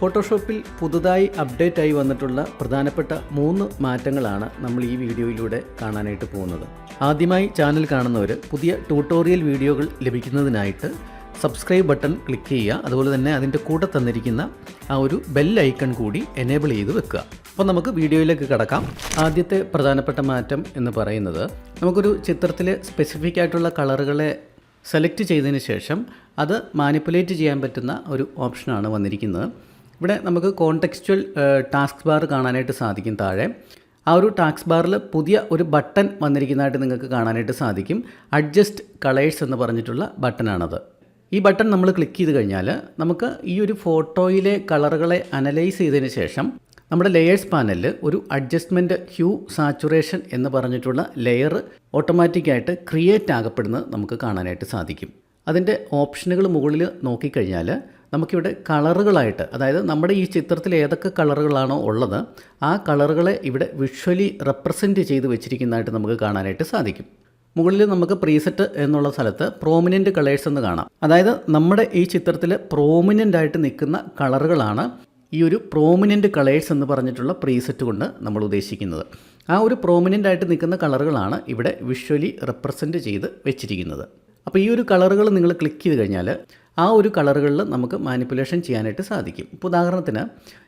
ഫോട്ടോഷോപ്പിൽ പുതുതായി അപ്ഡേറ്റ് ആയി വന്നിട്ടുള്ള പ്രധാനപ്പെട്ട മൂന്ന് മാറ്റങ്ങളാണ് നമ്മൾ ഈ വീഡിയോയിലൂടെ കാണാനായിട്ട് പോകുന്നത്. ആദ്യമായി ചാനൽ കാണുന്നവർ പുതിയ ട്യൂട്ടോറിയൽ വീഡിയോകൾ ലഭിക്കുന്നതിനായിട്ട് സബ്സ്ക്രൈബ് ബട്ടൺ ക്ലിക്ക് ചെയ്യുക. അതുപോലെ തന്നെ അതിന്റെ കൂടെ തന്നിരിക്കുന്ന ആ ഒരു ബെൽ ഐക്കൺ കൂടി എനേബിൾ ചെയ്ത് വെക്കുക. അപ്പോൾ നമുക്ക് വീഡിയോയിലേക്ക് കടക്കാം. ആദ്യത്തെ പ്രധാനപ്പെട്ട മാറ്റം എന്ന് പറയുന്നത് നമുക്കൊരു ചിത്രത്തിലെ സ്പെസിഫിക് ആയിട്ടുള്ള കളറുകളെ സെലക്ട് ചെയ്തതിന് ശേഷം അത് മാനിപ്പുലേറ്റ് ചെയ്യാൻ പറ്റുന്ന ഒരു ഓപ്ഷനാണ് വന്നിരിക്കുന്നത്. ഇവിടെ നമുക്ക് കോണ്ടെക്സ്ച്വൽ ടാസ്ക് ബാർ കാണാനായിട്ട് സാധിക്കും താഴെ. ആ ഒരു ടാസ്ക് ബാറിൽ പുതിയ ഒരു ബട്ടൺ വന്നിരിക്കുന്നതായിട്ട് നിങ്ങൾക്ക് കാണാനായിട്ട് സാധിക്കും. അഡ്ജസ്റ്റ് കളേഴ്സ് എന്ന് പറഞ്ഞിട്ടുള്ള ബട്ടണാണത് ഈ ബട്ടൺ നമ്മൾ ക്ലിക്ക് ചെയ്ത് കഴിഞ്ഞാൽ നമുക്ക് ഈ ഒരു ഫോട്ടോയിലെ കളറുകളെ അനലൈസ് ചെയ്തതിന് ശേഷം നമ്മുടെ ലെയേഴ്സ് പാനലിൽ ഒരു അഡ്ജസ്റ്റ്മെന്റ് ഹ്യൂ സാച്ചുറേഷൻ എന്ന് പറഞ്ഞിട്ടുള്ള ലെയർ ഓട്ടോമാറ്റിക്കായിട്ട് ക്രിയേറ്റ് ആകപ്പെടുന്നത് നമുക്ക് കാണാനായിട്ട് സാധിക്കും. അതിന്റെ ഓപ്ഷനുകൾ മുകളിൽ നോക്കിക്കഴിഞ്ഞാൽ നമുക്കിവിടെ കളറുകളായിട്ട് അതായത് നമ്മുടെ ഈ ചിത്രത്തിൽ ഏതൊക്കെ കളറുകളാണോ ഉള്ളത് ആ കളറുകളെ ഇവിടെ വിഷ്വലി റെപ്രസെന്റ് ചെയ്ത് വെച്ചിരിക്കുന്നതായിട്ട് നമുക്ക് കാണാനായിട്ട് സാധിക്കും. മുകളിൽ നമുക്ക് പ്രീസെറ്റ് എന്നുള്ള സ്ഥലത്ത് പ്രോമിനന്റ് കളേഴ്സ് എന്ന് കാണാം. അതായത് നമ്മുടെ ഈ ചിത്രത്തിൽ പ്രോമിനന്റ് ആയിട്ട് നിൽക്കുന്ന കളറുകളാണ് ഈ ഒരു പ്രോമിനന്റ് കളേഴ്സ് എന്ന് പറഞ്ഞിട്ടുള്ള പ്രീസെറ്റ് കൊണ്ട് നമ്മൾ ഉദ്ദേശിക്കുന്നത്. ആ ഒരു പ്രോമിനന്റ് ആയിട്ട് നിൽക്കുന്ന കളറുകളാണ് ഇവിടെ വിഷ്വലി റെപ്രസെന്റ് ചെയ്ത് വെച്ചിരിക്കുന്നത്. അപ്പോൾ ഈ ഒരു കളറുകൾ നിങ്ങൾ ക്ലിക്ക് ചെയ്ത് കഴിഞ്ഞാൽ ആ ഒരു കളറുകളിൽ നമുക്ക് മാനിപ്പുലേഷൻ ചെയ്യാനായിട്ട് സാധിക്കും. ഇപ്പോൾ ഉദാഹരണത്തിന്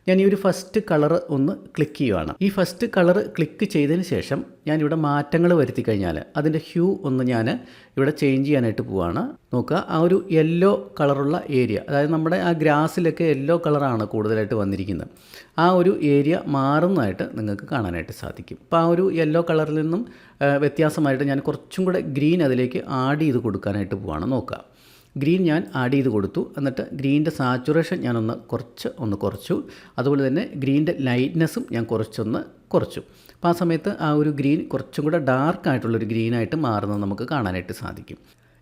ഞാൻ ഈ ഒരു ഫസ്റ്റ് കളർ ഒന്ന് ക്ലിക്ക് ചെയ്യുവാണ്. ഈ ഫസ്റ്റ് കളർ ക്ലിക്ക് ചെയ്തതിന് ശേഷം ഞാൻ ഇവിടെ മാറ്റങ്ങൾ വരുത്തി കഴിഞ്ഞാൽ അതിന്റെ ഹ്യൂ ഒന്ന് ഞാൻ ഇവിടെ ചേഞ്ച് ചെയ്യാനായിട്ട് പോവാണ്. നോക്കുക ആ ഒരു യെല്ലോ കളറുള്ള ഏരിയ അതായത് നമ്മുടെ ആ ഗ്രാസിലൊക്കെ യെല്ലോ കളറാണ് കൂടുതലായിട്ട് വന്നിരിക്കുന്നത്. ആ ഒരു ഏരിയ മാറുന്നതായിട്ട് നിങ്ങൾക്ക് കാണാനായിട്ട് സാധിക്കും. അപ്പോൾ ആ ഒരു യെല്ലോ കളറിൽ നിന്നും വ്യത്യാസമായിട്ട് ഞാൻ കുറച്ചും കൂടെ ഗ്രീൻ അതിലേക്ക് ആഡ് ചെയ്ത് കൊടുക്കാനായിട്ട് പോവാണ്. നോക്കുക. ഗ്രീൻ ഞാൻ ആഡ് ചെയ്ത് കൊടുത്തു. എന്നിട്ട് ഗ്രീന്റെ സാച്ചുറേഷൻ ഞാനൊന്ന് കുറച്ച് ഒന്ന് കുറച്ചു. അതുപോലെ തന്നെ ഗ്രീന്റെ ലൈറ്റ്നെസ്സും ഞാൻ കുറച്ചൊന്ന് കുറച്ചു. അപ്പോൾ ആ സമയത്ത് ആ ഒരു ഗ്രീൻ കുറച്ചും കൂടെ ഡാർക്ക് ആയിട്ടുള്ളൊരു ഗ്രീനായിട്ട് മാറുന്നത് നമുക്ക് കാണാനായിട്ട് സാധിക്കും.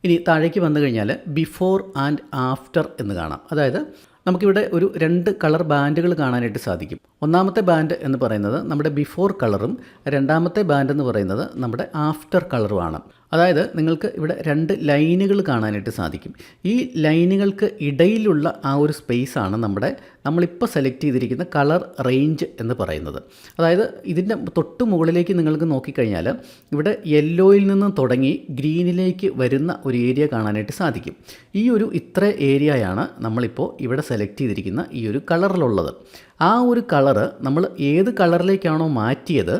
ഇനി താഴേക്ക് വന്നു കഴിഞ്ഞാൽ ബിഫോർ ആൻഡ് ആഫ്റ്റർ എന്ന് കാണാം. അതായത് നമുക്കിവിടെ ഒരു രണ്ട് കളർ ബാൻഡുകൾ കാണാനായിട്ട് സാധിക്കും. ഒന്നാമത്തെ ബാൻഡ് എന്ന് പറയുന്നത് നമ്മുടെ ബിഫോർ കളറും രണ്ടാമത്തെ ബാൻഡ് എന്ന് പറയുന്നത് നമ്മുടെ ആഫ്റ്റർ കളറുമാണ്. അതായത് നിങ്ങൾക്ക് ഇവിടെ രണ്ട് ലൈനുകൾ കാണാനായിട്ട് സാധിക്കും. ഈ ലൈനുകൾക്ക് ഇടയിലുള്ള ആ ഒരു സ്പേസാണ് നമ്മുടെ നമ്മളിപ്പോൾ സെലക്ട് ചെയ്തിരിക്കുന്ന കളർ റേഞ്ച് എന്ന് പറയുന്നത്. അതായത് ഇതിന്റെ തൊട്ട് മുകളിലേക്ക് നിങ്ങൾക്ക് നോക്കിക്കഴിഞ്ഞാൽ ഇവിടെ യെല്ലോയിൽ നിന്ന് തുടങ്ങി ഗ്രീനിലേക്ക് വരുന്ന ഒരു ഏരിയ കാണാനായിട്ട് സാധിക്കും. ഈ ഒരു ഇത്ര ഏരിയയാണ് നമ്മളിപ്പോൾ ഇവിടെ സെലക്ട് ചെയ്തിരിക്കുന്ന ഈ ഒരു കളറിലുള്ളത്. ആ ഒരു കളറ് നമ്മൾ ഏത് കളറിലേക്കാണോ മാറ്റിയത്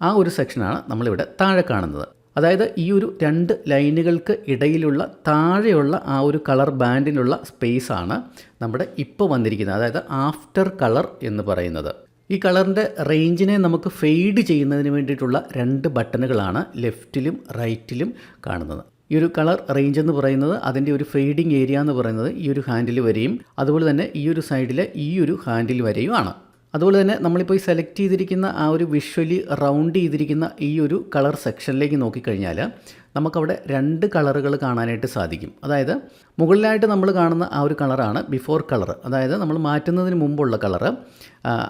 ആ ഒരു സെക്ഷനാണ് നമ്മളിവിടെ താഴെ കാണുന്നത്. അതായത് ഈ ഒരു രണ്ട് ലൈനുകൾക്ക് ഇടയിലുള്ള താഴെയുള്ള ആ ഒരു കളർ ബാൻഡിനുള്ള സ്പേസാണ് നമ്മുടെ ഇപ്പോൾ വന്നിരിക്കുന്നത്. അതായത് ആഫ്റ്റർ കളർ എന്ന് പറയുന്നത്. ഈ കളറിന്റെ റേഞ്ചിനെ നമുക്ക് ഫെയ്ഡ് ചെയ്യുന്നതിന് വേണ്ടിയിട്ടുള്ള രണ്ട് ബട്ടണുകളാണ് ലെഫ്റ്റിലും റൈറ്റിലും കാണുന്നത്. ഈ ഒരു കളർ റേഞ്ച് എന്ന് പറയുന്നത് അതിന്റെ ഒരു ഫെയ്ഡിങ് ഏരിയ എന്ന് പറയുന്നത് ഈ ഒരു ഹാൻഡിൽ വരെയും അതുപോലെ തന്നെ ഈ ഒരു സൈഡിലെ ഈ ഒരു ഹാൻഡിൽ വരെയുമാണ് അതുപോലെ തന്നെ നമ്മളിപ്പോൾ ഈ സെലക്ട് ചെയ്തിരിക്കുന്ന ആ ഒരു വിഷ്വലി റൗണ്ട് ചെയ്തിരിക്കുന്ന ഈ ഒരു കളർ സെക്ഷനിലേക്ക് നോക്കിക്കഴിഞ്ഞാൽ നമുക്കവിടെ രണ്ട് കളറുകൾ കാണാനായിട്ട് സാധിക്കും. അതായത് മുകളിലായിട്ട് നമ്മൾ കാണുന്ന ആ ഒരു കളറാണ് ബിഫോർ കളർ. അതായത് നമ്മൾ മാറ്റുന്നതിന് മുമ്പുള്ള കളർ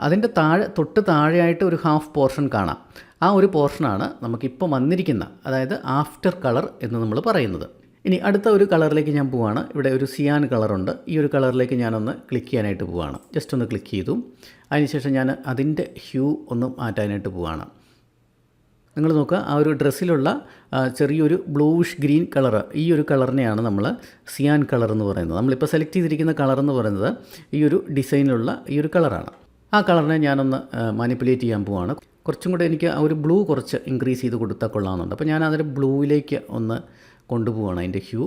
അതിന്റെ താഴെ തൊട്ട് താഴെയായിട്ട് ഒരു ഹാഫ് പോർഷൻ കാണാം. ആ ഒരു പോർഷനാണ് നമുക്കിപ്പോൾ വന്നിരിക്കുന്ന അതായത് ആഫ്റ്റർ കളർ എന്ന് നമ്മൾ പറയുന്നത്. ഇനി അടുത്ത ഒരു കളറിലേക്ക് ഞാൻ പോവുകയാണ് ഇവിടെ ഒരു സിയാൻ കളറുണ്ട്. ഈ ഒരു കളറിലേക്ക് ഞാനൊന്ന് ക്ലിക്ക് ചെയ്യാനായിട്ട് പോവുകയാണ് ജസ്റ്റ് ഒന്ന് ക്ലിക്ക് ചെയ്തു. അതിനുശേഷം ഞാൻ അതിന്റെ ഹ്യൂ ഒന്ന് മാറ്റാനായിട്ട് പോവുകയാണ് നിങ്ങൾ നോക്കുക ആ ഒരു ഡ്രസ്സിലുള്ള ചെറിയൊരു ബ്ലൂഷ് ഗ്രീൻ കളർ ഈ ഒരു കളറിനെയാണ് നമ്മൾ സിയാൻ കളർ എന്ന് പറയുന്നത്. നമ്മളിപ്പോൾ സെലക്ട് ചെയ്തിരിക്കുന്ന കളർ എന്ന് പറയുന്നത് ഈ ഒരു ഡിസൈനിലുള്ള ഈ ഒരു കളറാണ്. ആ കളറിനെ ഞാനൊന്ന് മാനിപ്പുലേറ്റ് ചെയ്യാൻ പോവുകയാണ് കുറച്ചും കൂടെ എനിക്ക് ആ ഒരു ബ്ലൂ കുറച്ച് ഇൻക്രീസ് ചെയ്ത് കൊടുത്താൽ കൊള്ളാമെന്നുണ്ട്. അപ്പോൾ ഞാൻ അതിന്റെ ബ്ലൂവിലേക്ക് ഒന്ന് കൊണ്ടുപോവാണ് അതിന്റെ ഹ്യൂ.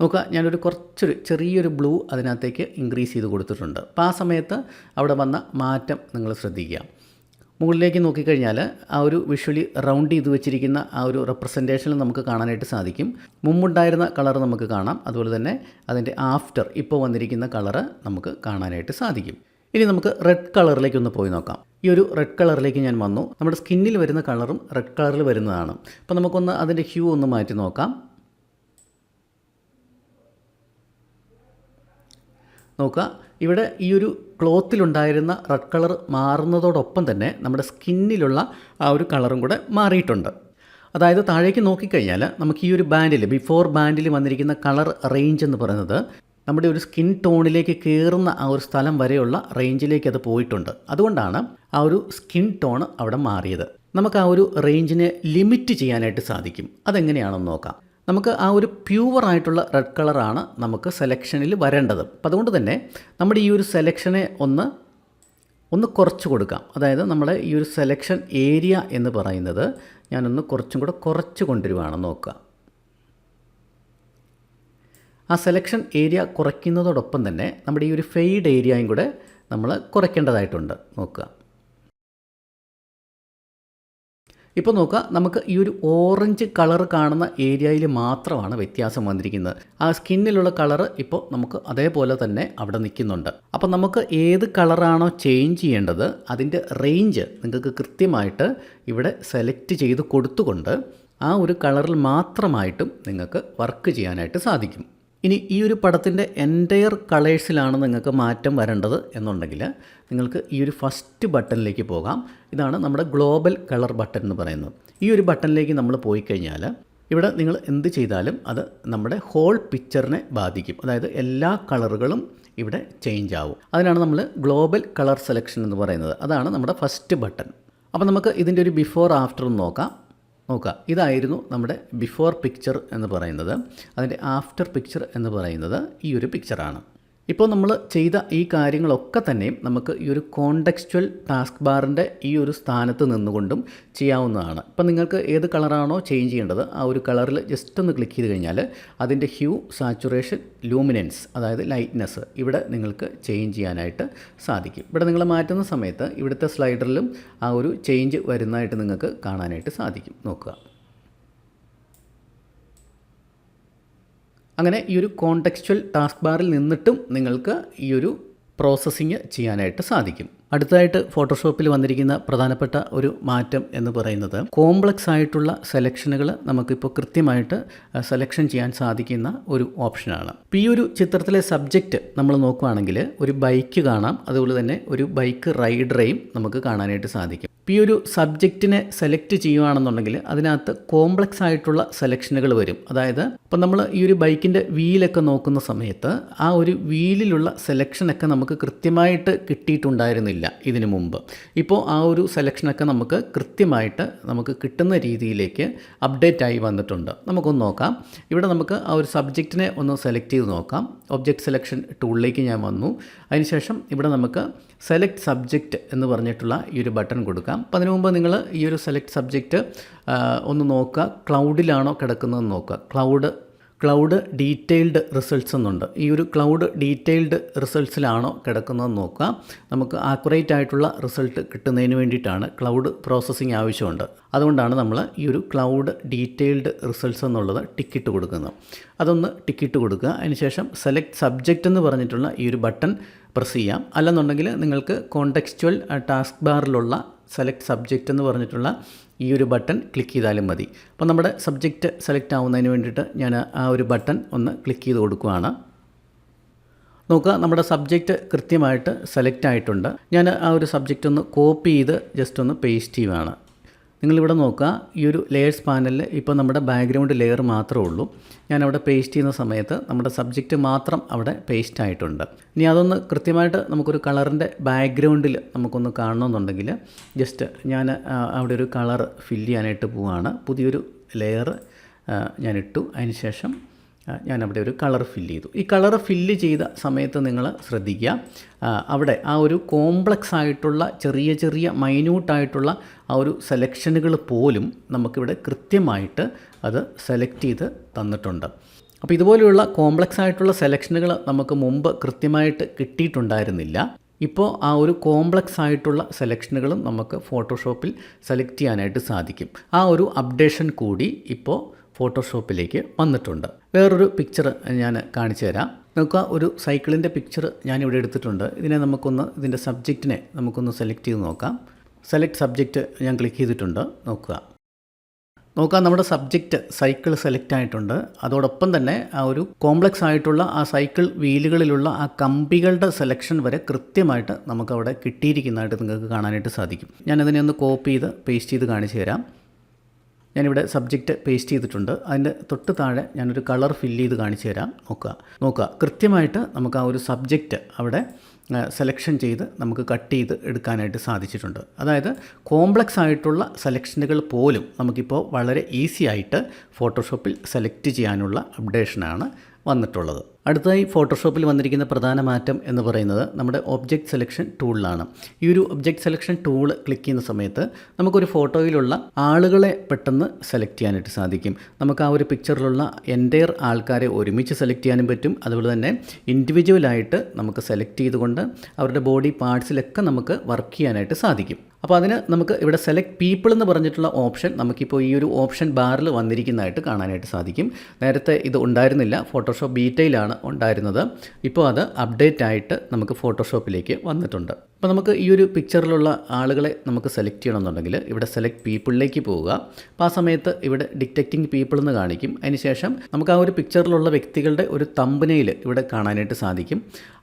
നോക്കുക ഞാനൊരു കുറച്ചൊരു ചെറിയൊരു ബ്ലൂ അതിനകത്തേക്ക് ഇൻക്രീസ് ചെയ്ത് കൊടുത്തിട്ടുണ്ട്. അപ്പോൾ ആ സമയത്ത് അവിടെ വന്ന മാറ്റം നിങ്ങൾ ശ്രദ്ധിക്കുക. മുകളിലേക്ക് നോക്കിക്കഴിഞ്ഞാൽ ആ ഒരു വിഷ്വലി റൗണ്ട് ചെയ്ത് വെച്ചിരിക്കുന്ന ആ ഒരു റെപ്രസെന്റേഷനിൽ നമുക്ക് കാണാനായിട്ട് സാധിക്കും. മുമ്പുണ്ടായിരുന്ന കളർ നമുക്ക് കാണാം. അതുപോലെ തന്നെ അതിന്റെ ആഫ്റ്റർ ഇപ്പോൾ വന്നിരിക്കുന്ന കളറ് നമുക്ക് കാണാനായിട്ട് സാധിക്കും. ഇനി നമുക്ക് റെഡ് കളറിലേക്ക് ഒന്ന് പോയി നോക്കാം. ഈ ഒരു റെഡ് കളറിലേക്ക് ഞാൻ വന്നു. നമ്മുടെ സ്കിന്നിൽ വരുന്ന കളറും റെഡ് കളറിൽ വരുന്നതാണ്. അപ്പോൾ നമുക്കൊന്ന് അതിന്റെ ഹ്യൂ ഒന്ന് മാറ്റി നോക്കാം. നോക്കുക. ഇവിടെ ഈ ഒരു ക്ലോത്തിലുണ്ടായിരുന്ന റെഡ് കളർ മാറുന്നതോടൊപ്പം തന്നെ നമ്മുടെ സ്കിന്നിലുള്ള ആ ഒരു കളറും കൂടെ മാറിയിട്ടുണ്ട്. അതായത് താഴേക്ക് നോക്കിക്കഴിഞ്ഞാൽ നമുക്ക് ഈ ഒരു ബാൻഡിൽ ബിഫോർ ബാൻഡിൽ വന്നിരിക്കുന്ന കളർ റേഞ്ച് എന്ന് പറയുന്നത് നമ്മുടെ ഒരു സ്കിൻ ടോണിലേക്ക് കയറുന്ന ആ ഒരു സ്ഥലം വരെയുള്ള റേഞ്ചിലേക്ക് അത് പോയിട്ടുണ്ട്. അതുകൊണ്ടാണ് ആ ഒരു സ്കിൻ ടോൺ അവിടെ മാറിയത്. നമുക്ക് ആ ഒരു റേഞ്ചിനെ ലിമിറ്റ് ചെയ്യാനായിട്ട് സാധിക്കും. അതെങ്ങനെയാണെന്ന് നോക്കാം. നമുക്ക് ആ ഒരു പ്യുവർ ആയിട്ടുള്ള റെഡ് കളറാണ് നമുക്ക് സെലക്ഷനിൽ വരേണ്ടത്. അപ്പം അതുകൊണ്ട് തന്നെ നമ്മുടെ ഈ ഒരു സെലക്ഷനെ ഒന്ന് ഒന്ന് കുറച്ച് കൊടുക്കാം. അതായത് നമ്മുടെ ഈ ഒരു സെലക്ഷൻ ഏരിയ എന്ന് പറയുന്നത് ഞാനൊന്ന് കുറച്ചും കൂടെ കുറച്ച് കൊണ്ടുവരുവാണ് നോക്കുക. ആ സെലക്ഷൻ ഏരിയ കുറയ്ക്കുന്നതോടൊപ്പം തന്നെ നമ്മുടെ ഈ ഒരു ഫെയ്ഡ് ഏരിയയും കൂടെ നമ്മൾ കുറയ്ക്കേണ്ടതായിട്ടുണ്ട്. നോക്കുക. ഇപ്പോൾ നോക്കുക നമുക്ക് ഈ ഒരു ഓറഞ്ച് കളർ കാണുന്ന ഏരിയയിൽ മാത്രമാണ് വ്യത്യാസം വന്നിരിക്കുന്നത്. ആ സ്കിന്നിലുള്ള കളർ ഇപ്പോൾ നമുക്ക് അതേപോലെ തന്നെ അവിടെ നിൽക്കുന്നുണ്ട്. അപ്പോൾ നമുക്ക് ഏത് കളറാണോ ചേഞ്ച് ചെയ്യേണ്ടത് അതിന്റെ റേഞ്ച് നിങ്ങൾക്ക് കൃത്യമായിട്ട് ഇവിടെ സെലക്ട് ചെയ്ത് കൊടുത്തുകൊണ്ട് ആ ഒരു കളറിൽ മാത്രമായിട്ടും നിങ്ങൾക്ക് വർക്ക് ചെയ്യാനായിട്ട് സാധിക്കും. ഇനി ഈ ഒരു പടത്തിന്റെ എന്റയർ കളേഴ്സിലാണ് നിങ്ങൾക്ക് മാറ്റം വരേണ്ടത് എന്നുണ്ടെങ്കിൽ നിങ്ങൾക്ക് ഈ ഒരു ഫസ്റ്റ് ബട്ടണിലേക്ക് പോകാം. ഇതാണ് നമ്മുടെ ഗ്ലോബൽ കളർ ബട്ടൺ എന്ന് പറയുന്നത്. ഈ ഒരു ബട്ടണിലേക്ക് നമ്മൾ പോയി കഴിഞ്ഞാൽ ഇവിടെ നിങ്ങൾ എന്ത് ചെയ്താലും അത് നമ്മുടെ ഹോൾ പിക്ചറിനെ ബാധിക്കും. അതായത് എല്ലാ കളറുകളും ഇവിടെ ചേഞ്ച് ആവും. അതിനാണ് നമ്മൾ ഗ്ലോബൽ കളർ സെലക്ഷൻ എന്ന് പറയുന്നത്. അതാണ് നമ്മുടെ ഫസ്റ്റ് ബട്ടൺ. അപ്പോൾ നമുക്ക് ഇതിന്റെ ഒരു ബിഫോർ ആഫ്റ്റർ നോക്കാം. നോക്കുക. ഇതായിരുന്നു നമ്മുടെ ബിഫോർ പിക്ചർ എന്ന് പറയുന്നത്. അതിന്റെ ആഫ്റ്റർ പിക്ചർ എന്ന് പറയുന്നത് ഈ ഒരു പിക്ചറാണ് ഇപ്പോൾ നമ്മൾ ചെയ്ത ഈ കാര്യങ്ങളൊക്കെ തന്നെയും നമുക്ക് ഈ ഒരു കോണ്ടക്സ്ച്വൽ ടാസ്ക് ബാറിന്റെ ഈ ഒരു സ്ഥാനത്ത് നിന്നുകൊണ്ടും ചെയ്യാവുന്നതാണ്. ഇപ്പം നിങ്ങൾക്ക് ഏത് കളറാണോ ചേഞ്ച് ചെയ്യേണ്ടത് ആ ഒരു കളറിൽ ജസ്റ്റ് ഒന്ന് ക്ലിക്ക് ചെയ്ത് കഴിഞ്ഞാൽ അതിന്റെ ഹ്യൂ സാച്ചുറേഷൻ ലൂമിനൻസ് അതായത് ലൈറ്റ്നെസ് ഇവിടെ നിങ്ങൾക്ക് ചേഞ്ച് ചെയ്യാനായിട്ട് സാധിക്കും. ഇവിടെ നിങ്ങൾ മാറ്റുന്ന സമയത്ത് ഇവിടുത്തെ സ്ലൈഡറിലും ആ ഒരു ചേഞ്ച് വരുന്നതായിട്ട് നിങ്ങൾക്ക് കാണാനായിട്ട് സാധിക്കും. നോക്കുക. അങ്ങനെ ഈ ഒരു കോണ്ടെക്ച്വൽ ടാസ്ക് ബാറിൽ നിന്നിട്ടും നിങ്ങൾക്ക് ഈ ഒരു പ്രോസസ്സിങ് ചെയ്യാനായിട്ട് സാധിക്കും. അടുത്തതായിട്ട് ഫോട്ടോഷോപ്പിൽ വന്നിരിക്കുന്ന പ്രധാനപ്പെട്ട ഒരു മാറ്റം എന്ന് പറയുന്നത് കോംപ്ലക്സ് ആയിട്ടുള്ള സെലക്ഷനുകൾ നമുക്കിപ്പോൾ കൃത്യമായിട്ട് സെലക്ഷൻ ചെയ്യാൻ സാധിക്കുന്ന ഒരു ഓപ്ഷനാണ്. ഇപ്പോൾ ഈ ഒരു ചിത്രത്തിലെ സബ്ജക്റ്റ് നമ്മൾ നോക്കുകയാണെങ്കിൽ ഒരു ബൈക്ക് കാണാം അതുപോലെ തന്നെ ഒരു ബൈക്ക് റൈഡറേയും നമുക്ക് കാണാനായിട്ട് സാധിക്കും. ഇപ്പോൾ ഈ ഒരു സബ്ജക്റ്റിനെ സെലക്ട് ചെയ്യുകയാണെന്നുണ്ടെങ്കിൽ അതിനകത്ത് കോംപ്ലക്സ് ആയിട്ടുള്ള സെലക്ഷനുകൾ വരും. അതായത് ഇപ്പം നമ്മൾ ഈ ഒരു ബൈക്കിന്റെ വീലൊക്കെ നോക്കുന്ന സമയത്ത് ആ ഒരു വീലിലുള്ള സെലക്ഷനൊക്കെ നമുക്ക് കൃത്യമായിട്ട് കിട്ടിയിട്ടുണ്ടായിരുന്നില്ല. ഇതിനു മുമ്പ്. ഇപ്പോൾ ആ ഒരു സെലക്ഷനൊക്കെ നമുക്ക് കൃത്യമായിട്ട് നമുക്ക് കിട്ടുന്ന രീതിയിലേക്ക് അപ്ഡേറ്റ് ആയി വന്നിട്ടുണ്ട്. നമുക്കൊന്ന് നോക്കാം. ഇവിടെ നമുക്ക് ആ ഒരു സബ്ജക്റ്റിനെ ഒന്ന് സെലക്ട് ചെയ്ത് നോക്കാം. ഒബ്ജക്റ്റ് സെലക്ഷൻ ടൂളിലേക്ക് ഞാൻ വന്നു. അതിനുശേഷം ഇവിടെ നമുക്ക് സെലക്ട് സബ്ജക്റ്റ് എന്ന് പറഞ്ഞിട്ടുള്ള ഈ ഒരു ബട്ടൺ കൊടുക്കാം. അപ്പോൾ അതിനു മുമ്പ് നിങ്ങൾ ഈ ഒരു സെലക്ട് സബ്ജക്റ്റ് ഒന്ന് നോക്കുക. ക്ലൗഡിലാണോ കിടക്കുന്നതെന്ന് നോക്കുക. ക്ലൗഡ് ക്ലൗഡ് ഡീറ്റെയിൽഡ് റിസൾട്ട്സ് എന്നുണ്ട്. ഈ ഒരു ക്ലൗഡ് ഡീറ്റെയിൽഡ് റിസൾട്ട്സിലാണോ കിടക്കുന്നതെന്ന് നോക്കുക നമുക്ക് ആക്യുറേറ്റ് ആയിട്ടുള്ള റിസൾട്ട് കിട്ടുന്നതിന് വേണ്ടിയിട്ടാണ് ക്ലൗഡ് പ്രോസസ്സിങ് ആവശ്യമുണ്ട്. അതുകൊണ്ടാണ് നമ്മൾ ഈ ഒരു ക്ലൗഡ് ഡീറ്റെയിൽഡ് റിസൾട്ട്സ് എന്നുള്ളത് ടിക്കറ്റ് കൊടുക്കുന്നത്. അതൊന്ന് ടിക്കറ്റ് കൊടുക്കുക. അതിനുശേഷം സെലക്ട് സബ്ജക്റ്റ് എന്ന് പറഞ്ഞിട്ടുള്ള ഈ ഒരു ബട്ടൺ പ്രസ് ചെയ്യാം. അല്ലെന്നുണ്ടെങ്കിൽ നിങ്ങൾക്ക് കോണ്ടെക്സ്റ്റുവൽ ടാസ്ക് ബാറിലുള്ള സെലക്ട് സബ്ജക്റ്റ് എന്ന് പറഞ്ഞിട്ടുള്ള ഈ ഒരു ബട്ടൺ ക്ലിക്ക് ചെയ്താലും മതി. അപ്പോൾ നമ്മുടെ സബ്ജക്റ്റ് സെലക്ട് ആവുന്നതിന് വേണ്ടിയിട്ട് ഞാൻ ആ ഒരു ബട്ടൺ ഒന്ന് ക്ലിക്ക് ചെയ്ത് കൊടുക്കുകയാണ്. നോക്കുക നമ്മുടെ സബ്ജക്റ്റ് കൃത്യമായിട്ട് സെലക്ട് ആയിട്ടുണ്ട്. ഞാൻ ആ ഒരു സബ്ജക്റ്റ് ഒന്ന് കോപ്പി ചെയ്ത് ജസ്റ്റ് ഒന്ന് പേസ്റ്റ് ചെയ്യുകയാണ് നിങ്ങളിവിടെ നോക്കുക ഈ ഒരു ലെയേഴ്സ് പാനലിൽ ഇപ്പോൾ നമ്മുടെ ബാക്ക്ഗ്രൗണ്ട് ലെയർ മാത്രമേ ഉള്ളൂ. ഞാനവിടെ പേസ്റ്റ് ചെയ്യുന്ന സമയത്ത് നമ്മുടെ സബ്ജക്റ്റ് മാത്രം അവിടെ പേസ്റ്റ് ആയിട്ടുണ്ട്. ഇനി അതൊന്ന് കൃത്യമായിട്ട് നമുക്കൊരു കളറിന്റെ ബാക്ക്ഗ്രൗണ്ടിൽ നമുക്കൊന്ന് കാണണമെന്നുണ്ടെങ്കിൽ ജസ്റ്റ് ഞാൻ അവിടെ ഒരു കളർ ഫില്ല് ചെയ്യാനായിട്ട് പോവുകയാണ് പുതിയൊരു ലെയർ ഞാനിട്ടു. അതിന് ശേഷം ഞാൻ ഒരു കളർ ഫില്ല് ചെയ്തു. ഈ കളർ ഫില്ല് ചെയ്ത സമയത്ത് നിങ്ങൾ ശ്രദ്ധിക്കുക. അവിടെ ആ ഒരു കോംപ്ലക്സ് ആയിട്ടുള്ള ചെറിയ ചെറിയ മൈന്യൂട്ടായിട്ടുള്ള ആ ഒരു സെലക്ഷനുകൾ പോലും നമുക്കിവിടെ കൃത്യമായിട്ട് അത് സെലക്ട് ചെയ്ത് തന്നിട്ടുണ്ട്. അപ്പോൾ ഇതുപോലെയുള്ള കോംപ്ലക്സ് ആയിട്ടുള്ള സെലക്ഷനുകൾ നമുക്ക് മുമ്പ് കൃത്യമായിട്ട് കിട്ടിയിട്ടുണ്ടായിരുന്നില്ല. ഇപ്പോൾ ആ ഒരു കോംപ്ലക്സ് ആയിട്ടുള്ള സെലക്ഷനുകളും നമുക്ക് ഫോട്ടോഷോപ്പിൽ സെലക്ട് ചെയ്യാനായിട്ട് സാധിക്കും. ആ ഒരു അപ്ഡേഷൻ കൂടി ഇപ്പോൾ ഫോട്ടോഷോപ്പിലേക്ക് വന്നിട്ടുണ്ട്. വേറൊരു പിക്ചർ ഞാൻ കാണിച്ചു തരാം. നോക്കുക ഒരു സൈക്കിളിന്റെ പിക്ചർ ഞാൻ ഇവിടെ എടുത്തിട്ടുണ്ട്. ഇതിനെ നമുക്കൊന്ന് ഇതിന്റെ സബ്ജക്റ്റിനെ നമുക്കൊന്ന് സെലക്ട് ചെയ്ത് നോക്കാം. സെലക്ട് സബ്ജക്റ്റ് ഞാൻ ക്ലിക്ക് ചെയ്തിട്ടുണ്ട്. നോക്കുക. നോക്കാം നമ്മുടെ സബ്ജക്റ്റ് സൈക്കിൾ സെലക്ട് ആയിട്ടുണ്ട്. അതോടൊപ്പം തന്നെ ആ ഒരു കോംപ്ലക്സ് ആയിട്ടുള്ള ആ സൈക്കിൾ വീലുകളിലുള്ള ആ കമ്പികളുടെ സെലക്ഷൻ വരെ കൃത്യമായിട്ട് നമുക്കവിടെ കിട്ടിയിരിക്കുന്നതായിട്ട് നിങ്ങൾക്ക് കാണാനായിട്ട് സാധിക്കും. ഞാനതിനെ ഒന്ന് കോപ്പി ചെയ്ത് പേസ്റ്റ് ചെയ്ത് കാണിച്ചു തരാം. ഞാനിവിടെ സബ്ജക്റ്റ് പേസ്റ്റ് ചെയ്തിട്ടുണ്ട്. അതിന്റെ തൊട്ട് താഴെ ഞാനൊരു കളർ ഫില്ല് ചെയ്ത് കാണിച്ചു തരാം. നോക്കുക. നോക്കുക. കൃത്യമായിട്ട് നമുക്ക് ആ ഒരു സബ്ജക്റ്റ് അവിടെ സെലക്ഷൻ ചെയ്ത് നമുക്ക് കട്ട് ചെയ്ത് എടുക്കാനായിട്ട് സാധിച്ചിട്ടുണ്ട്. അതായത് കോംപ്ലക്സ് ആയിട്ടുള്ള സെലക്ഷനുകൾ പോലും നമുക്കിപ്പോൾ വളരെ ഈസി ആയിട്ട് ഫോട്ടോഷോപ്പിൽ സെലക്ട് ചെയ്യാനുള്ള അപ്ഡേഷനാണ് വന്നിട്ടുള്ളത്. അടുത്തതായി ഫോട്ടോഷോപ്പിൽ വന്നിരിക്കുന്ന പ്രധാന മാറ്റം എന്ന് പറയുന്നത് നമ്മുടെ ഒബ്ജക്റ്റ് സെലക്ഷൻ ടൂളിലാണ് ഈ ഒരു ഒബ്ജക്റ്റ് സെലക്ഷൻ ടൂൾ ക്ലിക്ക് ചെയ്യുന്ന സമയത്ത് നമുക്കൊരു ഫോട്ടോയിലുള്ള ആളുകളെ പെട്ടെന്ന് സെലക്ട് ചെയ്യാനായിട്ട് സാധിക്കും. നമുക്ക് ആ ഒരു പിക്ചറിലുള്ള എന്റയർ ആൾക്കാരെ ഒരുമിച്ച് സെലക്ട് ചെയ്യാനും പറ്റും. അതുപോലെ തന്നെ ഇൻഡിവിജ്വലായിട്ട് നമുക്ക് സെലക്ട് ചെയ്തുകൊണ്ട് അവരുടെ ബോഡി പാർട്സിലൊക്കെ നമുക്ക് വർക്ക് ചെയ്യാനായിട്ട് സാധിക്കും. അപ്പോൾ അതിന് നമുക്ക് ഇവിടെ സെലക്ട് പീപ്പിൾ എന്ന് പറഞ്ഞിട്ടുള്ള ഓപ്ഷൻ നമുക്കിപ്പോൾ ഈ ഒരു ഓപ്ഷൻ ബാറിൽ വന്നിരിക്കുന്നതായിട്ട് കാണാനായിട്ട് സാധിക്കും. നേരത്തെ ഇത് ഉണ്ടായിരുന്നില്ല. ഫോട്ടോഷോപ്പ് ബീറ്റയിലാണ് ഉണ്ടായിരുന്നത്. ഇപ്പോൾ അത് അപ്ഡേറ്റ് ആയിട്ട് നമുക്ക് ഫോട്ടോഷോപ്പിലേക്ക് വന്നിട്ടുണ്ട്. അപ്പോൾ നമുക്ക് ഈ ഒരു പിക്ചറിലുള്ള ആളുകളെ നമുക്ക് സെലക്ട് ചെയ്യണമെന്നുണ്ടെങ്കിൽ ഇവിടെ സെലക്ട് പീപ്പിളിലേക്ക് പോവുക. അപ്പോൾ ആ സമയത്ത് ഇവിടെ ഡിറ്റക്റ്റിംഗ് പീപ്പിൾ എന്ന് കാണിക്കും. അതിനുശേഷം നമുക്ക് ആ ഒരു പിക്ചറിലുള്ള വ്യക്തികളുടെ ഒരു തമ്പനയിൽ ഇവിടെ കാണാനായിട്ട് സാധിക്കും.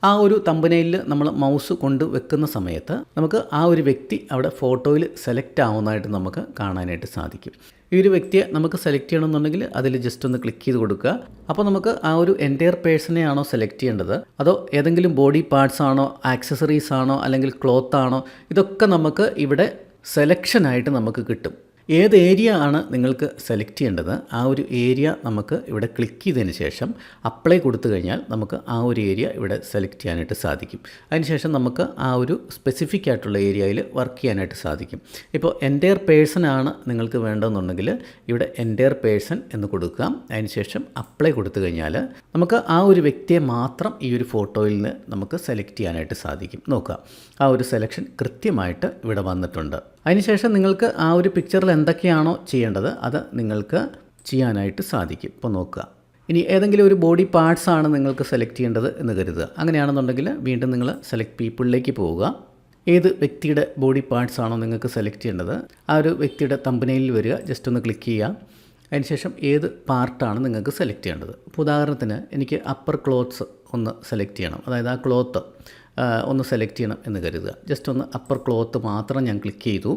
ആ ഒരു തമ്പനയിൽ നമ്മൾ മൗസ് കൊണ്ട് വെക്കുന്ന സമയത്ത് നമുക്ക് ആ ഒരു വ്യക്തി അവിടെ ഫോട്ടോയിൽ സെലക്ട് ആവുന്നതായിട്ട് നമുക്ക് കാണാനായിട്ട് സാധിക്കും. ഈ ഒരു വ്യക്തിയെ നമുക്ക് സെലക്ട് ചെയ്യണമെന്നുണ്ടെങ്കിൽ അതിൽ ജസ്റ്റ് ഒന്ന് ക്ലിക്ക് ചെയ്ത് കൊടുക്കുക. അപ്പോൾ നമുക്ക് ആ ഒരു എന്റയർ പേഴ്സണെ ആണോ സെലക്ട് ചെയ്യേണ്ടത്? അതോ ഏതെങ്കിലും ബോഡി പാർട്സ് ആണോ ആക്സസറീസ് ആണോ അല്ലെങ്കിൽ ക്ലോത്ത് ആണോ? ഇതൊക്കെ നമുക്ക് ഇവിടെ സെലക്ഷനായിട്ട് നമുക്ക് കിട്ടും. ഏത് ഏരിയ ആണ് നിങ്ങൾക്ക് സെലക്ട് ചെയ്യേണ്ടത്? ആ ഒരു ഏരിയ നമുക്ക് ഇവിടെ ക്ലിക്ക് ചെയ്തതിന് ശേഷം അപ്ലൈ കൊടുത്തു കഴിഞ്ഞാൽ നമുക്ക് ആ ഒരു ഏരിയ ഇവിടെ സെലക്ട് ചെയ്യാനായിട്ട് സാധിക്കും. അതിനുശേഷം നമുക്ക് ആ ഒരു സ്പെസിഫിക് ആയിട്ടുള്ള ഏരിയയിൽ വർക്ക് ചെയ്യാനായിട്ട് സാധിക്കും. ഇപ്പോൾ എന്റയർ പേഴ്സൺ ആണ് നിങ്ങൾക്ക് വേണ്ടതെന്നുണ്ടെങ്കിൽ ഇവിടെ എന്റയർ പേഴ്സൺ എന്ന് കൊടുക്കുക. അതിനുശേഷം അപ്ലൈ കൊടുത്തു കഴിഞ്ഞാൽ നമുക്ക് ആ ഒരു വ്യക്തിയെ മാത്രം ഈ ഒരു ഫോട്ടോയിൽ നിന്ന് നമുക്ക് സെലക്ട് ചെയ്യാനായിട്ട് സാധിക്കും. നോക്കുക. ആ ഒരു സെലക്ഷൻ കൃത്യമായിട്ട് ഇവിടെ വന്നിട്ടുണ്ട്. അതിനുശേഷം നിങ്ങൾക്ക് ആ ഒരു പിക്ചറിൽ എന്തൊക്കെയാണോ ചെയ്യേണ്ടത് അത് നിങ്ങൾക്ക് ചെയ്യാനായിട്ട് സാധിക്കും. ഇപ്പോൾ നോക്കുക. ഇനി ഏതെങ്കിലും ഒരു ബോഡി പാർട്സ് ആണ് നിങ്ങൾക്ക് സെലക്ട് ചെയ്യേണ്ടത് എന്ന് കരുതുക. അങ്ങനെയാണെന്നുണ്ടെങ്കിൽ വീണ്ടും നിങ്ങൾ സെലക്ട് പീപ്പിളിലേക്ക് പോവുക. ഏത് വ്യക്തിയുടെ ബോഡി പാർട്സ് ആണോ നിങ്ങൾക്ക് സെലക്ട് ചെയ്യേണ്ടത്? ആ ഒരു വ്യക്തിയുടെ തമ്പനയിൽ വരിക. ജസ്റ്റ് ഒന്ന് ക്ലിക്ക് ചെയ്യുക. അതിനുശേഷം ഏത് പാർട്ടാണ് നിങ്ങൾക്ക് സെലക്ട് ചെയ്യേണ്ടത്? ഉദാഹരണത്തിന് എനിക്ക് അപ്പർ ക്ലോത്ത്സ് ഒന്ന് സെലക്ട് ചെയ്യണം. അതായത് ആ ക്ലോത്ത് ഒന്ന് സെലക്ട് ചെയ്യണം എന്ന് കരുതുക. ജസ്റ്റ് ഒന്ന് അപ്പർ ക്ലോത്ത് മാത്രം ഞാൻ ക്ലിക്ക് ചെയ്തു.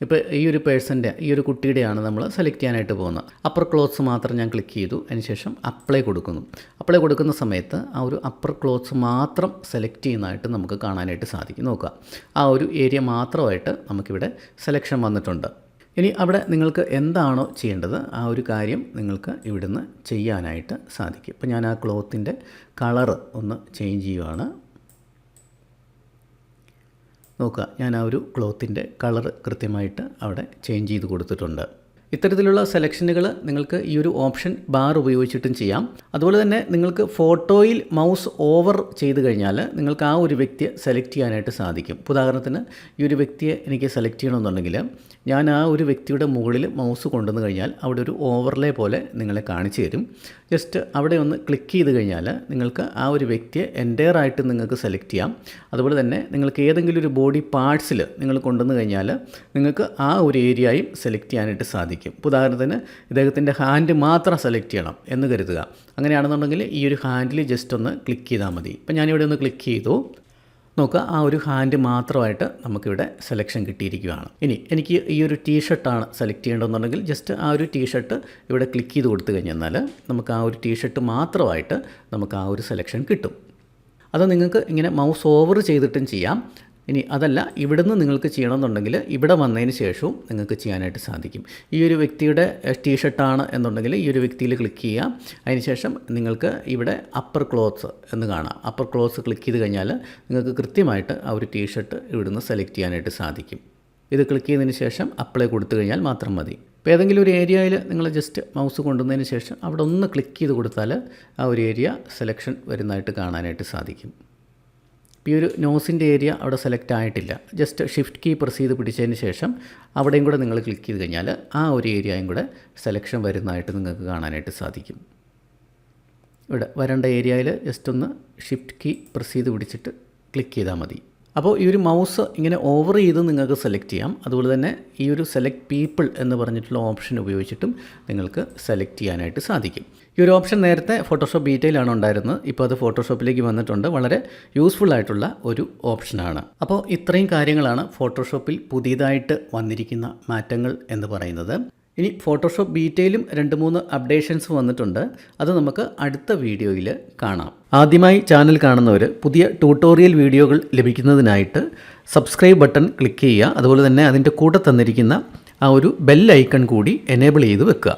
ഇപ്പോൾ ഈ ഒരു പേഴ്സന്റെ ഈ ഒരു കുട്ടിയുടെയാണ് നമ്മൾ സെലക്ട് ചെയ്യാനായിട്ട് പോകുന്നത്. അപ്പർ ക്ലോത്ത്സ് മാത്രം ഞാൻ ക്ലിക്ക് ചെയ്തു. അതിനുശേഷം അപ്ലൈ കൊടുക്കുന്നു. അപ്ലൈ കൊടുക്കുന്ന സമയത്ത് ആ ഒരു അപ്പർ ക്ലോത്ത്സ് മാത്രം സെലക്ട് ചെയ്യുന്നതായിട്ട് നമുക്ക് കാണാനായിട്ട് സാധിക്കും. നോക്കുക. ആ ഒരു ഏരിയ മാത്രമായിട്ട് നമുക്കിവിടെ സെലക്ഷൻ വന്നിട്ടുണ്ട്. ഇനി അവിടെ നിങ്ങൾക്ക് എന്താണോ ചെയ്യേണ്ടത് ആ ഒരു കാര്യം നിങ്ങൾക്ക് ഇവിടുന്ന് ചെയ്യാനായിട്ട് സാധിക്കും. ഇപ്പോൾ ഞാൻ ആ ക്ലോത്തിന്റെ കളറ് ഒന്ന് ചേഞ്ച് ചെയ്യുവാണ്. നോക്കുക. ഞാൻ ആ ഒരു ക്ലോത്തിന്റെ കളർ കൃത്യമായിട്ട് അവിടെ ചേഞ്ച് ചെയ്ത് കൊടുത്തിട്ടുണ്ട്. ഇത്തരത്തിലുള്ള സെലക്ഷനുകൾ നിങ്ങൾക്ക് ഈ ഒരു ഓപ്ഷൻ ബാർ ഉപയോഗിച്ചിട്ടും ചെയ്യാം. അതുപോലെ തന്നെ നിങ്ങൾക്ക് ഫോട്ടോയിൽ മൗസ് ഓവർ ചെയ്ത് കഴിഞ്ഞാൽ നിങ്ങൾക്ക് ആ ഒരു വ്യക്തിയെ സെലക്ട് ചെയ്യാനായിട്ട് സാധിക്കും. ഉദാഹരണത്തിന് ഈ ഒരു വ്യക്തിയെ എനിക്ക് സെലക്ട് ചെയ്യണമെന്നുണ്ടെങ്കിൽ ഞാൻ ആ ഒരു വ്യക്തിയുടെ മുകളിൽ മൗസ് കൊണ്ടുവന്ന് കഴിഞ്ഞാൽ അവിടെ ഒരു ഓവർലേ പോലെ നിങ്ങളെ കാണിച്ചു തരും. ജസ്റ്റ് അവിടെ ഒന്ന് ക്ലിക്ക് ചെയ്ത് കഴിഞ്ഞാൽ നിങ്ങൾക്ക് ആ ഒരു വ്യക്തിയെ എന്റയർ ആയിട്ട് നിങ്ങൾക്ക് സെലക്ട് ചെയ്യാം. അതുപോലെ തന്നെ നിങ്ങൾക്ക് ഏതെങ്കിലും ഒരു ബോഡി പാർട്സിൽ നിങ്ങൾ കൊണ്ടുവന്ന് കഴിഞ്ഞാൽ നിങ്ങൾക്ക് ആ ഒരു ഏരിയയും സെലക്ട് ചെയ്യാനായിട്ട് സാധിക്കും. ഉദാഹരണത്തിന് ഇദ്ദേഹത്തിന്റെ ഹാൻഡ് മാത്രം സെലക്ട് ചെയ്യണം എന്ന് കരുതുക. അങ്ങനെയാണെന്നുണ്ടെങ്കിൽ ഈ ഒരു ഹാൻഡിൽ ജസ്റ്റ് ഒന്ന് ക്ലിക്ക് ചെയ്താൽ മതി. ഇപ്പം ഞാനിവിടെ ഒന്ന് ക്ലിക്ക് ചെയ്തു. നോക്കുക ആ ഒരു ഹാൻഡ് മാത്രമായിട്ട് നമുക്കിവിടെ സെലക്ഷൻ കിട്ടിയിരിക്കുകയാണ്. ഇനി എനിക്ക് ഈ ഒരു ടീ ഷർട്ടാണ് സെലക്ട് ചെയ്യേണ്ടതെന്നുണ്ടെങ്കിൽ ജസ്റ്റ് ആ ഒരു ടീഷർട്ട് ഇവിടെ ക്ലിക്ക് ചെയ്ത് കൊടുത്തു കഴിഞ്ഞാൽ നമുക്ക് ആ ഒരു ടീഷർട്ട് മാത്രമായിട്ട് നമുക്ക് ആ ഒരു സെലക്ഷൻ കിട്ടും. അത് നിങ്ങൾക്ക് ഇങ്ങനെ മൗസ് ഓവർ ചെയ്തിട്ടും ചെയ്യാം. ഇനി അതല്ല ഇവിടുന്ന് നിങ്ങൾക്ക് ചെയ്യണമെന്നുണ്ടെങ്കിൽ ഇവിടെ വന്നതിന് ശേഷവും നിങ്ങൾക്ക് ചെയ്യാനായിട്ട് സാധിക്കും. ഈ ഒരു വ്യക്തിയുടെ ടീഷർട്ടാണ് എന്നുണ്ടെങ്കിൽ ഈ ഒരു വ്യക്തിയിൽ ക്ലിക്ക് ചെയ്യുക. അതിനുശേഷം നിങ്ങൾക്ക് ഇവിടെ അപ്പർ ക്ലോത്ത്സ് എന്ന് കാണാം. അപ്പർ ക്ലോത്ത്സ് ക്ലിക്ക് ചെയ്ത് കഴിഞ്ഞാൽ നിങ്ങൾക്ക് കൃത്യമായിട്ട് ആ ഒരു ടീഷർട്ട് ഇവിടുന്ന് സെലക്ട് ചെയ്യാനായിട്ട് സാധിക്കും. ഇത് ക്ലിക്ക് ചെയ്തതിന് ശേഷം അപ്ലൈ കൊടുത്തു കഴിഞ്ഞാൽ മാത്രം മതി. ഇപ്പോൾ ഏതെങ്കിലും ഒരു ഏരിയയിൽ നിങ്ങൾ ജസ്റ്റ് മൗസ് കൊണ്ടുവന്നതിന് ശേഷം അവിടെ ഒന്ന് ക്ലിക്ക് ചെയ്ത് കൊടുത്താൽ ആ ഒരു ഏരിയ സെലക്ഷൻ വരുന്നതായിട്ട് കാണാനായിട്ട് സാധിക്കും. ഈ ഒരു നോസിന്റെ ഏരിയ അവിടെ സെലക്ട് ആയിട്ടില്ല. ജസ്റ്റ് ഷിഫ്റ്റ് കീ പ്രസ് ചെയ്ത് പിടിച്ചതിന് ശേഷം അവിടെയും കൂടെ നിങ്ങൾ ക്ലിക്ക് ചെയ്ത് കഴിഞ്ഞാൽ ആ ഒരു ഏരിയയും കൂടെ സെലക്ഷൻ വരുന്നതായിട്ട് നിങ്ങൾക്ക് കാണാനായിട്ട് സാധിക്കും. ഇവിടെ വരേണ്ട ഏരിയയിൽ ജസ്റ്റ് ഒന്ന് ഷിഫ്റ്റ് കീ പ്രസ് ചെയ്ത് പിടിച്ചിട്ട് ക്ലിക്ക് ചെയ്താൽ മതി. അപ്പോൾ ഈ ഒരു മൗസ് ഇങ്ങനെ ഓവർ ചെയ്ത് നിങ്ങൾക്ക് സെലക്ട് ചെയ്യാം. അതുപോലെ തന്നെ ഈ ഒരു സെലക്ട് പീപ്പിൾ എന്ന് പറഞ്ഞിട്ടുള്ള ഓപ്ഷൻ ഉപയോഗിച്ചിട്ടും നിങ്ങൾക്ക് സെലക്ട് ചെയ്യാനായിട്ട് സാധിക്കും. ഈ ഒരു ഓപ്ഷൻ നേരത്തെ ഫോട്ടോഷോപ്പ് ബീറ്റയിലാണ് ഉണ്ടായിരുന്നത്. ഇപ്പോൾ അത് ഫോട്ടോഷോപ്പിലേക്ക് വന്നിട്ടുണ്ട്. വളരെ യൂസ്ഫുൾ ആയിട്ടുള്ള ഒരു ഓപ്ഷനാണ് അപ്പോൾ ഇത്രയും കാര്യങ്ങളാണ് ഫോട്ടോഷോപ്പിൽ പുതിയതായിട്ട് വന്നിരിക്കുന്ന മാറ്റങ്ങൾ എന്ന് പറയുന്നത്. ഇനി ഫോട്ടോഷോപ്പ് ബീറ്റയിലും രണ്ട് മൂന്ന് അപ്ഡേഷൻസ് വന്നിട്ടുണ്ട്. അത് നമുക്ക് അടുത്ത വീഡിയോയിൽ കാണാം. ആദ്യമായി ചാനൽ കാണുന്നവർ പുതിയ ട്യൂട്ടോറിയൽ വീഡിയോകൾ ലഭിക്കുന്നതിനായിട്ട് സബ്സ്ക്രൈബ് ബട്ടൺ ക്ലിക്ക് ചെയ്യുക. അതുപോലെ തന്നെ അതിന്റെ കൂടെ തന്നിരിക്കുന്ന ആ ഒരു ബെൽ ഐക്കൺ കൂടി എനേബിൾ ചെയ്ത് വെക്കുക.